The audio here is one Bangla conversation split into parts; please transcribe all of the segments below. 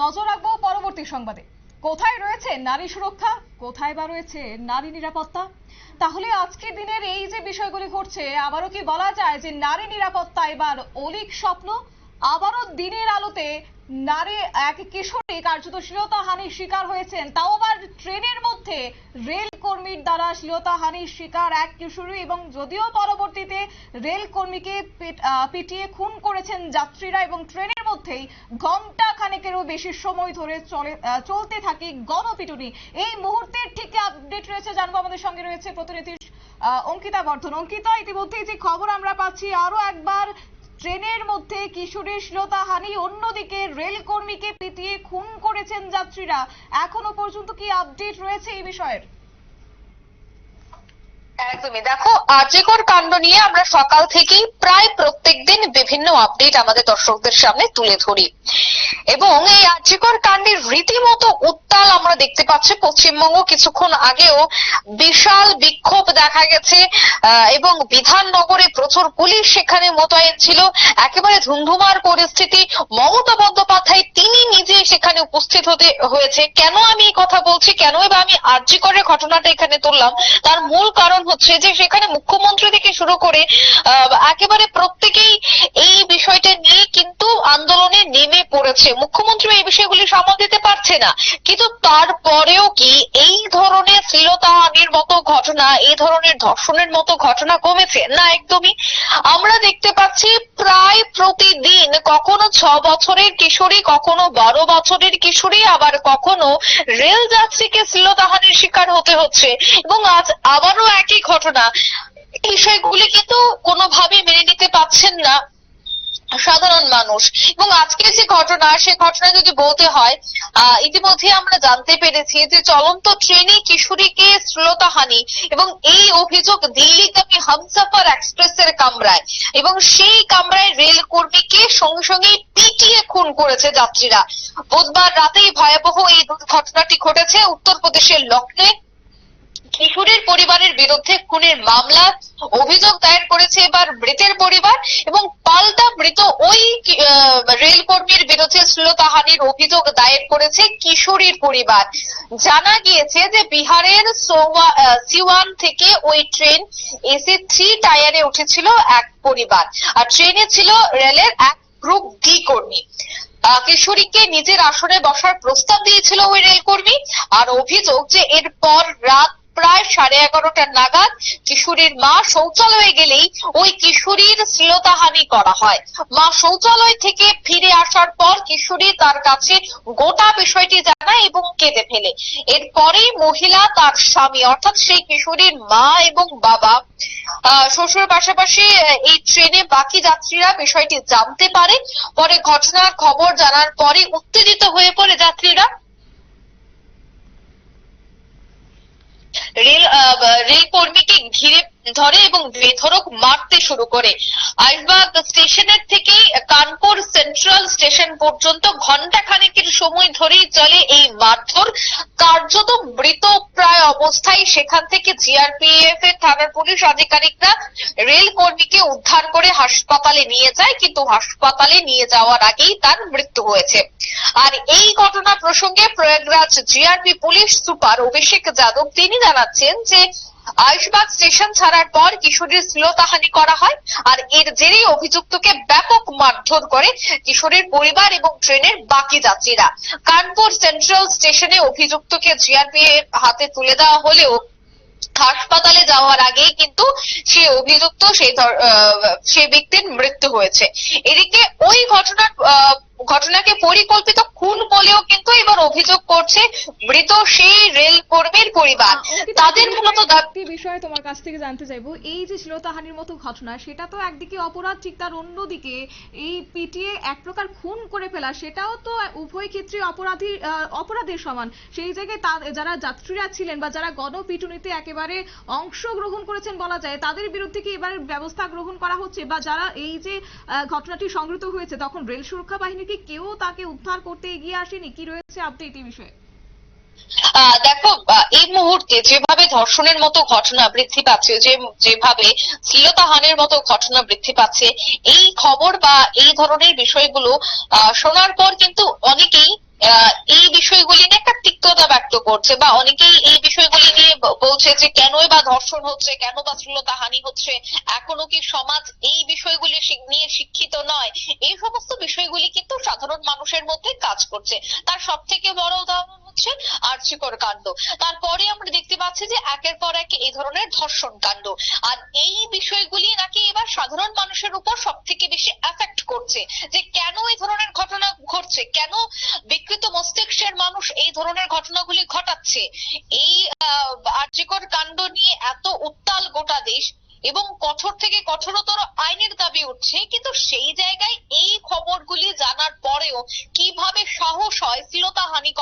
নজর রাখব পরবর্তী সংবাদে। কোথায় রয়েছে নারী সুরক্ষা? কোথায় বা রয়েছে নারী নিরাপত্তা? তাহলে আজকের দিনের এই যে বিষয়গুলি ঘটছে, আবারও কি বলা যায় যে নারী নিরাপত্তা এবার অলিক স্বপ্ন? আবারও দিনের আলোতে নারী এক কিশোরী কার্যত শ্লীলতাহানির শিকার হয়েছেন। তাও আবার ট্রেনের মধ্যে রেল কর্মীর দ্বারা শ্লীলতাহানির শিকার এক কিশোরী এবং যদিও পরবর্তীতে রেল কর্মীকে পিটিয়ে খুন করেছেন যাত্রীরা এবং ট্রেনের মধ্যেই ঘণ্টা খানেকেরও বেশি সময় ধরে চলে চলতে থাকে গণপিটুনি। এই মুহূর্তের ঠিক আপডেট রয়েছে জানব? আমাদের সঙ্গে রয়েছে প্রতিনিধি অঙ্কিতা বর্ধন। অঙ্কিতা, ইতিমধ্যেই যে খবর আমরা পাচ্ছি আরও একবার ট্রেনের মধ্যে কিশোরীর হানি, অন্যদিকে রেল কর্মীকে পিটিয়ে খুন করেছেন যাত্রীরা। এখনও পর্যন্ত কি আপডেট রয়েছে এই বিষয়ের? একদমই। দেখো আর্যকর কাণ্ড নিয়ে আমরা সকাল থেকেই প্রায় প্রত্যেকদিন বিভিন্ন আপডেট আমাদের দর্শকদের সামনে তুলে ধরি। এবং এই আর্যকর কাণ্ডের রীতিমতো উত্তাল আমরা দেখতে পাচ্ছি। পশ্চিমবঙ্গ কিছুক্ষণ আগেও বিশাল বিক্ষোভ দেখা গেছে এবং বিধাননগরে প্রচুর পুলিশ সেখানে মোতায়েন ছিল। একেবারে ধুন্ধুমার পরিস্থিতি। মমতা বন্দ্যোপাধ্যায় তিনি নিজে সেখানে উপস্থিত হতে হয়েছে। কেন আমি এই কথা বলছি? কেন এবার আমি আর্যিকরের ঘটনাটা এখানে তুললাম? তার মূল কারণ হচ্ছে যে সেখানে মুখ্যমন্ত্রী থেকে শুরু করে একেবারে প্রত্যেকেই এই বিষয়টা নিয়ে কিন্তু আন্দোলনে নেমে পড়েছে। মুখ্যমন্ত্রী এই বিষয়গুলি সামাল দিতে পারছে না। কিন্তু তারপরেও কি এই ধরনের শ্লীলতাহানির মতো ঘটনা, এই ধরনের ধর্ষণের মতো ঘটনা কমেছে? না, একদমই। আমরা দেখতে পাচ্ছি প্রায় প্রতিদিন কখনো ছ বছরের কিশোরী, কখনো বারো বছরের কিশোরী, আবার কখনো রেল যাত্রীকে শ্লীলতাহানির শিকার হতে হচ্ছে। এবং আজ আবারও একই ঘটনা? এই বিষয়গুলি কিন্তু কোনোভাবে মেনে নিতে পারছেন না সাধারণ মানুষ। এবং আজকের যে ঘটনা, সে ঘটনা যদি বলতে হয় ইতিমধ্যে আমরা জানতে পেরেছি যে চলন্ত ট্রেনে কিশোরীকে শ্লীলতাহানি এবং এই অভিযোগ দিল্লিগামী হামসাফার এক্সপ্রেসের কামরায়। এবং সেই কামরায় রেল কর্মীকে সঙ্গে সঙ্গে পিটিয়ে খুন করেছে যাত্রীরা। বুধবার রাতেই ভয়াবহ এই দুর্ঘটনাটি ঘটেছে উত্তরপ্রদেশের লখনৌ কিশোরের পরিবারের বিরুদ্ধে খুনের মামলা অভিযোগ দায়ের করেছে এবার মৃতের পরিবার এবং পাল্টা মৃত ওই রেল কর্মীর বিরুদ্ধে শ্লীলতাহানির অভিযোগ দায়ের করেছে কিশোরীর পরিবার। জানা গিয়েছে যে বিহারের সিওয়ান থেকে ওই ট্রেন এসি থ্রি টায়ারে উঠেছিল এক পরিবার। আর ট্রেনে ছিল রেলের এক গ্রুপ ডি কর্মী। কিশোরীকে নিজের আসনে বসার প্রস্তাব দিয়েছিল ওই রেলকর্মী। আর অভিযোগ যে এরপর রাত প্রায় সাড়ে এগারোটা নাগাদ কিশোরীর মা শৌচালয়ে গেলেই ওই কিশোরীর শ্লীলতাহানি করা হয়। মা শৌচালয় থেকে ফিরে আসার পর কিশোরী তার কাছে গোটা বিষয়টি জানায় এবং কেঁদে ফেলে। এরপরেই মহিলা তার স্বামী, অর্থাৎ সেই কিশোরীর মা এবং বাবা শ্বশুর পাশাপাশি এই ট্রেনে বাকি যাত্রীরা বিষয়টি জানতে পারে। পরে ঘটনার খবর জানার পরে উত্তেজিত হয়ে পড়ে যাত্রীরা। রেল রেল কর্মীকে ঘিরে ধরে এবং বেধড়ক মারতে শুরু করে। আইসবাগ স্টেশনের থেকে কানপুর সেন্ট্রাল স্টেশন পর্যন্ত ঘণ্টা খানেকের সময় ধরেই চলে এই মারধর। কার্যত মৃত প্রায় অবস্থায় সেখান থেকে জিআরপিএফ এর থানার পুলিশ আধিকারিকরা রেল কর্মীকে উদ্ধার করে হাসপাতালে নিয়ে যায়, কিন্তু হাসপাতালে নিয়ে যাওয়ার আগেই তার মৃত্যু হয়েছে। আর এই ঘটনা প্রসঙ্গে Prayagraj GRP police super Abhishek Yadav তিনি জানাচ্ছেন যে আইসবাগ স্টেশন ছাড়ার পর কিশোরীর শ্লীলতাহানি করা হয়, আর এর জেরেই অভিযুক্তকে ব্যাপক মারধর করে কিশোরীর পরিবার এবং ট্রেনের বাকি যাত্রীরা। কানপুর সেন্ট্রাল স্টেশনে অভিযুক্তকে জিআরপি হাতে তুলে দেওয়া হলেও হাসপাতালে যাওয়ার আগেই কিন্তু সে অভিযুক্ত সেই সেই ব্যক্তির মৃত্যু হয়েছে। এদিকে ওই ঘটনার ঘটনাকে পরিকল্পিত খুন বলেও কিন্তু এবার অভিযোগ করছে মৃত সেই রেল কর্মীর পরিবার তাদের মূলত দাবি একটি বিষয়ে তোমার কাছ থেকে জানতে চাইব। এই যে শ্লীলতাহানির মতো ঘটনা সেটা তো একদিকে অপরাধ ঠিক তার অন্যদিকে এই পিটিয়ে এক প্রকার খুন করে ফেলা সেটাও তো উভয় ক্ষেত্রে অপরাধী অপরাধের সমান। সেই জায়গায় যারা যাত্রীরা ছিলেন বা যারা গণপিটুনিতে একেবারে অংশগ্রহণ করেছেন বলা যায় তাদের বিরুদ্ধে কি এবার ব্যবস্থা গ্রহণ করা হচ্ছে? বা যারা এই যে ঘটনাটি সংঘটিত হয়েছে তখন রেল সুরক্ষা বাহিনী কি কেউ তাকে উদ্ধার করতে এগিয়ে আসেনি? কি রয়েছে আপডেট এই বিষয়ে? দেখো এই মুহূর্তে যেভাবে ধর্ষণের মতো ঘটনা বৃদ্ধি পাচ্ছে, যে, যেভাবে শ্লীলতাহানের মতো ঘটনা বৃদ্ধি পাচ্ছে, এই খবর বা এই ধরনের বিষয়গুলো শোনার পর কিন্তু অনেকেই করছে বা অনেকেই এই বিষয়গুলি নিয়ে বলছে যে কেনই বা ধর্ষণ হচ্ছে, কেন বা শ্লীলতা হানি হচ্ছে, এখনও কি সমাজ এই বিষয়গুলি নিয়ে শিক্ষিত নয়? এই সমস্ত বিষয়গুলি কিন্তু সাধারণ মানুষের মধ্যে কাজ করছে। তার সব থেকে বড় উদাহরণ হচ্ছে আর্চিকর কাণ্ড। তারপরে আমরা দেখতে পাচ্ছি যে একের পর এক এই ধরনের ধর্ষণ কাণ্ড। আর এই বিষয়গুলি নাকি সাধারণ মানুষের উপর সব থেকে বেশি এফেক্ট করছে যে কেন এই ধরনের ঘটনা ঘটছে? কেন বিকৃত মস্তিষ্কের মানুষ এই ধরনের ঘটনাগুলি ঘটাচ্ছে? এই আর্যিকর কাণ্ড নিয়ে এত উত্তাল গোটা দেশ এবং কঠোর থেকে কঠোরতর আইনের দাবি উঠছে, কিন্তু সেই জায়গায় এই খবরগুলি জানার পরেও কীভাবে সাহস হয় শ্লীলতাহানি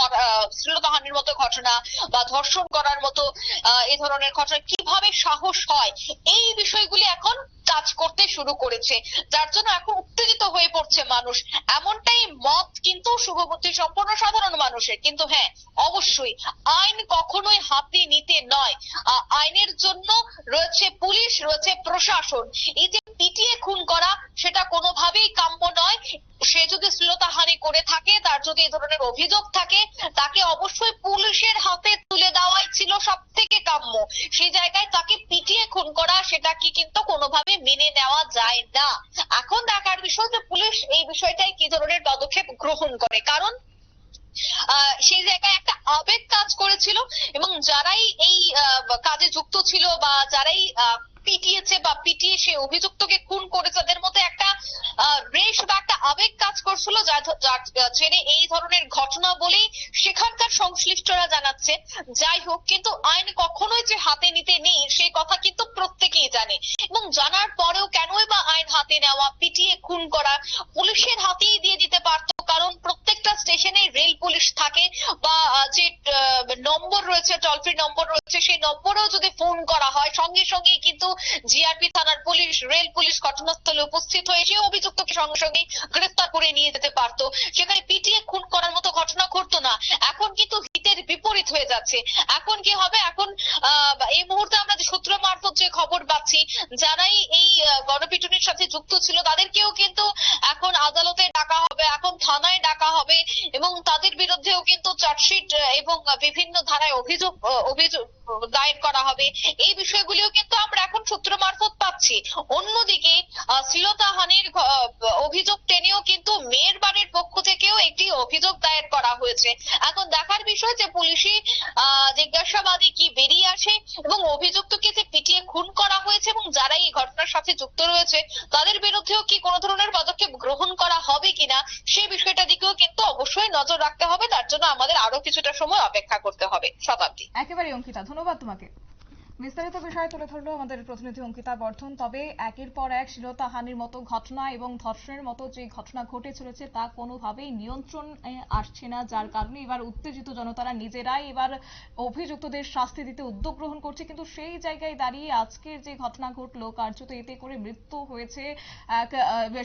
শ্লীলতাহানির মতো ঘটনা বা ধর্ষণ করার মতো এই ধরনের ঘটনা, কীভাবে সাহস হয়? এই বিষয়গুলি এখন কাজ করতে শুরু করেছে, যার জন্য এখন উত্তেজিত হয়ে পড়ছে মানুষ। এমনটাই মত কিন্তু শুভবুদ্ধি সম্পন্ন সাধারণ মানুষের। কিন্তু হ্যাঁ অবশ্যই আইন কখনোই হাতে নিতে নয়। আইনের জন্য রয়েছে পুলিশ, রয়েছে প্রশাসন। এই যে পিটিয়ে খুন করা, সেটা কোনোভাবেই কাম্য নয়। সে যদি শ্লীলতাহানি করে থাকে, তার যদি এই ধরনের অভিযোগ থাকে, তাকে অবশ্যই পুলিশের হাতে তুলে দেওয়াই ছিল সব থেকে কাম্য। সেই জায়গায় তাকে পিটিয়ে খুন করা, সেটা কি কোনোভাবে মেনে নেওয়া যায় না। এখন দেখার বিষয় যে পুলিশ এই বিষয়টাই কি ধরনের পদক্ষেপ গ্রহণ করে? কারণ সেই জায়গায় একটা আবেগ কাজ করেছিল এবং যারাই এই কাজে যুক্ত ছিল বা যারাই পিটিয়েছে বা পিটিয়ে সে অভিযুক্তকে খুন করেছে, তাদের মধ্যে একটা রেশ বা একটা আবেগ কাজ করছিল যার জেনে এই ধরনের ঘটনা বলেই সেখানকার সংশ্লিষ্টরা জানাচ্ছে। যাই হোক, কিন্তু আইন কখনোই যে হাতে নিতে নেই, সেই কথা কিন্তু প্রত্যেকেই জানে। এবং জানার পরেও কেনই বা আইন হাতে নেওয়া, পিটিয়ে, খুন করা পুলিশের হাতেই দিয়ে দিতে পারতো, কারণ প্রত্যেকটা স্টেশনে রেল পুলিশ থাকে বা যে নম্বর রয়েছে টোল ফ্রি নম্বর রয়েছে, সেই নম্বরেও যদি ফোন করা হয়, সঙ্গে সঙ্গে কিন্তু জিআরপি থানার পুলিশ, রেল পুলিশ ঘটনাস্থলে উপস্থিত হয়ে সেই অভিযুক্তকে সঙ্গে সঙ্গে গ্রেফতার করে নিয়ে যেতে পারতো। সেখানে পিটিয়ে খুন করার মতো ঘটনা ঘটতো না। এখন কিন্তু হিতের বিপরীত হয়ে যাচ্ছে। এখন কি হবে? এখন এই মুহূর্তে আমরা যে সূত্র মারফত যে খবর পাচ্ছি, যারাই এই গণপিটুনির সাথে যুক্ত ছিল, তাদেরকেও কিন্তু এখন আদালতে ডাকা হবে, এখন থানায় ডাকা হবে এবং তাদের বিরুদ্ধেও কিন্তু চার্জশিট এবং বিভিন্ন ধারায় অভিযোগ অভিযোগ দায়ের করা হবে। এই বিষয়গুলিও কিন্তু আমরা এখন সূত্র মারফত পাচ্ছি। অন্যদিকে আহ, শ্লীলতাহানির অভিযোগ টেনেও কিন্তু মেয়ের বাড়ির পক্ষ থেকেও একটি অভিযোগ দায়ের করা হয়েছে। এখন দেখার বিষয় যে পুলিশি জিজ্ঞাসাবাদে কি বেরিয়ে আসে এবং অভিযুক্তকে যে পিটিয়ে খুন করা হয়েছে এবং যারা এই ঘটনার সাথে যুক্ত রয়েছে তাদের বিরুদ্ধেও কি কোনো ধরনের পদক্ষেপ গ্রহণ করা হবে কিনা সেই বিষয়টা দিকেও কিন্তু অবশ্যই নজর রাখতে হবে। তার জন্য আমাদের আরও কিছুটা সময় অপেক্ষা করতে হবে। শতাব্দী। একেবারে অঙ্কিতা ধন্যবাদ। のバット負け。বিস্তারিত বিষয় তুলে ধরলো আমাদের প্রতিনিধি অঙ্কিতা বর্ধন। তবে একের পর এক শ্লীলতাহানির মতো ঘটনা এবং ধর্ষণের মতো যে ঘটনা ঘটে চলেছে তা কোনোভাবেই নিয়ন্ত্রণ আসছে না। যার কারণে এবার উত্তেজিত জনতারা নিজেরাই এবার অভিযুক্তদের শাস্তি দিতে উদ্যোগ গ্রহণ করছে। কিন্তু সেই জায়গায় দাঁড়িয়ে আজকের যে ঘটনা ঘটলো, কার্যত এতে করে মৃত্যু হয়েছে এক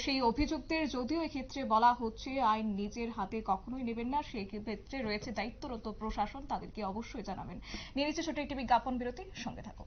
সেই অভিযুক্তের। যদিও এক্ষেত্রে বলা হচ্ছে আইন নিজের হাতে কখনোই নেবেন না সেই ক্ষেত্রে রয়েছে দায়িত্বরত প্রশাসন, তাদেরকে অবশ্যই জানাবেন। নিয়ে ছোট একটি বিজ্ঞাপন বিরতি সঙ্গে থাকো